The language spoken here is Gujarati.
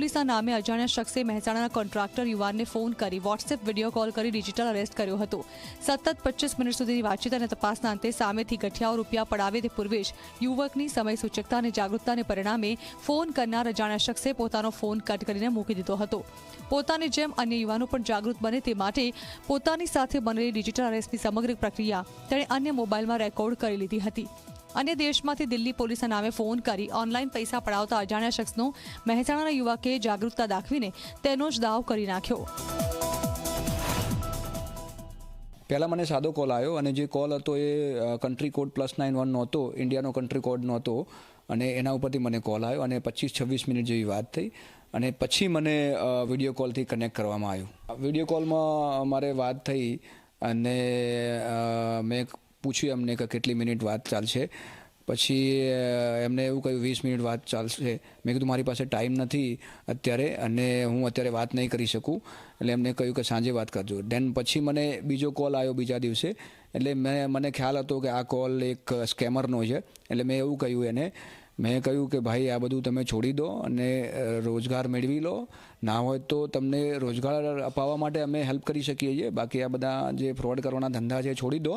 પોલીસના નામે અજાણ્યા શખ્સે મહેસાણાના કોન્ટ્રાક્ટર યુવાનને ફોન કરી વોટ્સએપ વીડિયો કોલ કરી ડિજિટલ અરેસ્ટ કર્યો હતો. સતત પચીસ મિનિટ સુધીની વાતચીત અને તપાસના અંતે સામેથી ગઠિયાઓ રૂપિયા પડાવે તે પૂર્વે જ યુવકની સમય સૂચકતા અને જાગૃતતાને પરિણામે ફોન કરનાર અજાણ્યા શખ્સે પોતાનો ફોન કટ કરીને મૂકી દીધો હતો. પોતાની જેમ અન્ય યુવાનો પણ જાગૃત બને તે માટે પોતાની સાથે બનેલી ડિજિટલ અરેસ્ટની સમગ્ર પ્રક્રિયા તેણે અન્ય મોબાઈલમાં રેકોર્ડ કરી લીધી હતી. અન્ય દેશમાંથી દિલ્હી પોલીસના નામે ફોન કરી ઓનલાઈન પૈસા પડાવતા અજાણ્યા શખ્સનો મહેસાણાના યુવકે જાગૃતતા દાખવીને તેનો જ દાવ કરી નાખ્યો. પહેલાં મને સાદો કોલ આવ્યો અને જે કોલ હતો એ country code plus nine one નહોતો, ઇન્ડિયાનો કન્ટ્રી કોડ નહોતો અને એના ઉપરથી મને કોલ આવ્યો અને પચીસ છવ્વીસ મિનિટ જેવી વાત થઈ અને પછી મને વીડિયો કોલથી કનેક્ટ કરવામાં આવ્યું. વીડિયો કોલમાં મારે વાત થઈ અને મેં પૂછ્યું એમને કે કેટલી મિનિટ વાત ચાલશે. પછી એમને એવું કહ્યું, વીસ મિનિટ વાત ચાલશે. મેં કીધું, મારી પાસે ટાઈમ નથી અત્યારે અને હું અત્યારે વાત નહીં કરી શકું. એટલે એમને કહ્યું કે, સાંજે વાત કરજો. દેન પછી મને બીજો કોલ આવ્યો બીજા દિવસે. એટલે મેં, મને ખ્યાલ હતો કે આ કોલ એક સ્કેમરનો છે. એટલે મેં એવું કહ્યું એને મેં કહ્યું કે ભાઈ, આ બધું તમે છોડી દો અને રોજગાર મેળવી લો. ના હોય તો તમને રોજગાર અપાવવા માટે અમે હેલ્પ કરી શકીએ છીએ. બાકી આ બધા જે ફ્રોડ કરવાના ધંધા છે, છોડી દો.